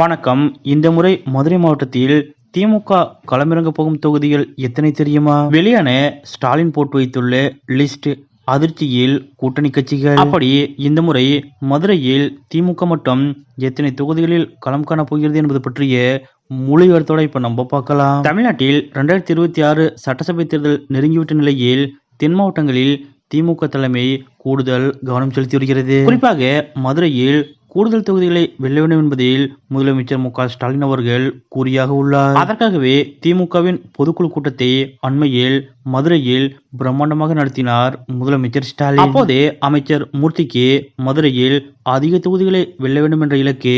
வணக்கம். இந்த முறை மதுரை மாவட்டத்தில் திமுக களமிறங்க போகும் தொகுதிகள் எத்தனை தெரியுமா? வெளியான ஸ்டாலின் போட்டு வைத்துள்ள லிஸ்ட் அதிர்ச்சியில் கூட்டணி கட்சிகள். அப்படி இந்த முறை மதுரையில் திமுக மட்டும் எத்தனை தொகுதிகளில் களம் காண போகிறது என்பது பற்றிய மொழிவரத்தோட இப்ப நம்ம பார்க்கலாம். தமிழ்நாட்டில் ரெண்டாயிரத்தி இருபத்தி ஆறு சட்டசபை தேர்தல் நெருங்கிவிட்ட நிலையில் தென் மாவட்டங்களில் திமுக தலைமை கூடுதல் கவனம் செலுத்தி வருகிறது. குறிப்பாக மதுரையில் கூடுதல் தொகுதிகளை வெல்ல வேண்டும் என்பதில் முதலமைச்சர் மு ஸ்டாலின் அவர்கள் கூறியாக உள்ளார். அதற்காகவே திமுகவின் பொதுக்குழு கூட்டத்தை அண்மையில் மதுரையில் பிரம்மாண்டமாக நடத்தினார் முதலமைச்சர் ஸ்டாலின். அப்போது அமைச்சர் மூர்த்திக்கு மதுரையில் அதிக தொகுதிகளை வெல்ல வேண்டும் என்ற இலக்கு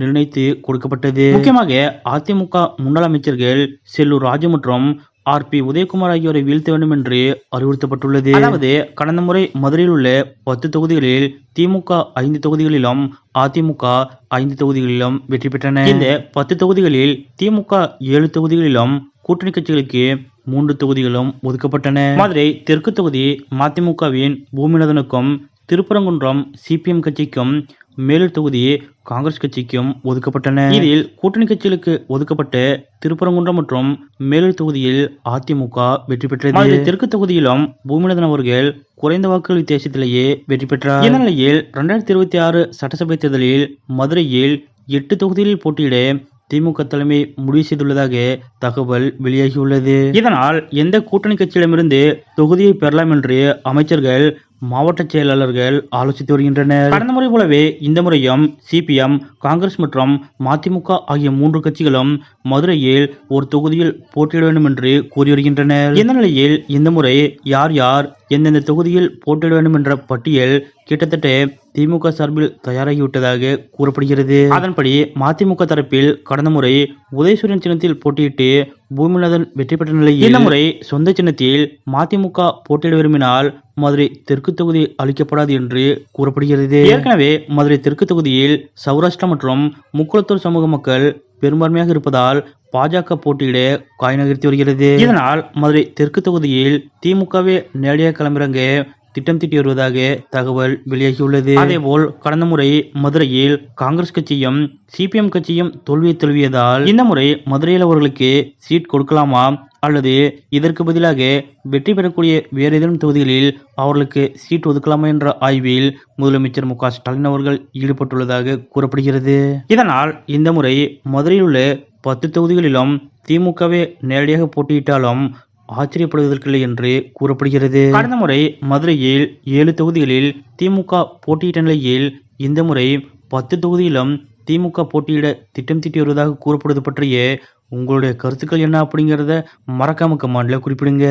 நிர்ணயித்து கொடுக்கப்பட்டது. முக்கியமாக அதிமுக முன்னாள் அமைச்சர்கள் செல்லூர் ராஜு மற்றும் ஆர் பி உதயகுமார் ஆகியோரை வீழ்த்த வேண்டும் என்று அறிவுறுத்தப்பட்டுள்ளது. அதாவது கடந்த முறை மதுரையில் உள்ள பத்து தொகுதிகளில் திமுக ஐந்து தொகுதிகளிலும் அதிமுக ஐந்து தொகுதிகளிலும் வெற்றி பெற்றன. இந்த பத்து தொகுதிகளில் திமுக ஏழு தொகுதிகளிலும் கூட்டணி கட்சிகளுக்கு மூன்று தொகுதிகளும் ஒதுக்கப்பட்டன. மதுரை தெற்கு தொகுதி மதிமுகவின் பூமிநாதனுக்கும் திருப்பரங்குன்றம் சிபிஎம் கட்சிக்கும் மேலூர் தொகுதி காங்கிரஸ் கட்சிக்கும் ஒதுக்கப்பட்டன. இதில் கூட்டணி கட்சிகளுக்கு ஒதுக்கப்பட்ட திருப்பரங்குன்றம் மற்றும் மேலூர் தொகுதியில் அதிமுக வெற்றி பெற்றது. தெற்கு தொகுதியிலும் பூமிநாதன் அவர்கள் குறைந்த வாக்குகள் வித்தியாசத்திலேயே வெற்றி பெற்றார். இந்த நிலையில் இரண்டாயிரத்தி இருபத்தி ஆறு சட்டசபை தேர்தலில் மதுரையில் எட்டு தொகுதிகளில் போட்டியிட திமுக தலைமை முடிவு செய்துள்ளதாக தகவல் வெளியாகியுள்ளது. இதனால் எந்த கூட்டணி கட்சியிடமிருந்து தொகுதியை பெறலாம் என்று அமைச்சர்கள் மாவட்ட செயலாளர்கள் ஆலோசித்து வருகின்றனர். கடந்த முறை போலவே இந்த முறையும் சிபிஎம் காங்கிரஸ் மற்றும் மதிமுக ஆகிய மூன்று கட்சிகளும் மதுரையில் ஒரு தொகுதியில் போட்டியிட வேண்டும் என்று கூறி வருகின்றனர். இந்த நிலையில் இந்த முறை யார் யார் எந்தெந்த தொகுதியில் போட்டியிட வேண்டும் என்ற பட்டியல் கிட்டத்தட்ட திமுக சார்பில் தயாராகிவிட்டதாக கூறப்படுகிறது. அதன்படி மதிமுக தரப்பில் கடந்த முறை உதயசூரியன் சின்னத்தில் போட்டியிட்டு பூமிநாதன் வெற்றி பெற்ற நிலையில் இந்த முறை சொந்த சின்னத்தில் மதிமுக போட்டியிட விரும்பினால் மதுரை தெற்கு தொகுதி அளிக்கப்படாது என்று கூறப்படுகிறது. ஏற்கனவே மதுரை தெற்கு தொகுதியில் சௌராஷ்டிரா மற்றும் முக்குளத்தூர் சமூக மக்கள் பெரும்பான்மையாக இருப்பதால் பாஜக போட்டியிட காய் நகர்த்தி வருகிறது. இதனால் மதுரை தெற்கு தொகுதியில் திமுகவே நேரடியாக களமிறங்க திட்டம் தீட்டி வருவதாக தகவல் வெளியாகியுள்ளது. அதேபோல் கடந்த முறை மதுரையில் காங்கிரஸ் கட்சியும் சிபிஎம் கட்சியும் தோல்வியை தழுவியதால் இந்த முறை மதுரையில் அவர்களுக்கு சீட் கொடுக்கலாமா? அல்லது இதற்கு பதிலாக வெற்றி பெறக்கூடிய வேறு ஏதேனும் தொகுதிகளில் அவர்களுக்கு சீட் ஒதுக்கலாமா என்ற ஆய்வில் முதலமைச்சர் மு ஸ்டாலின் அவர்கள் ஈடுபட்டுள்ளதாக கூறப்படுகிறது. இதனால் இந்த முறை மதுரையில் உள்ள பத்து தொகுதிகளிலும் திமுகவே நேரடியாக போட்டியிட்டாலும் ஆச்சரியப்படுவதற்கில்லை என்று கூறப்படுகிறது. கடந்த முறை மதுரையில் ஏழு தொகுதிகளில் திமுக போட்டியிட்ட நிலையில் இந்த முறை பத்து தொகுதியிலும் திமுக போட்டியிட திட்டம் தீட்டி வருவதாக கூறப்படுவது பற்றிய உங்களுடைய கருத்துக்கள் என்ன அப்படிங்கிறத மறக்காம கமாண்டில் குறிப்பிடுங்க.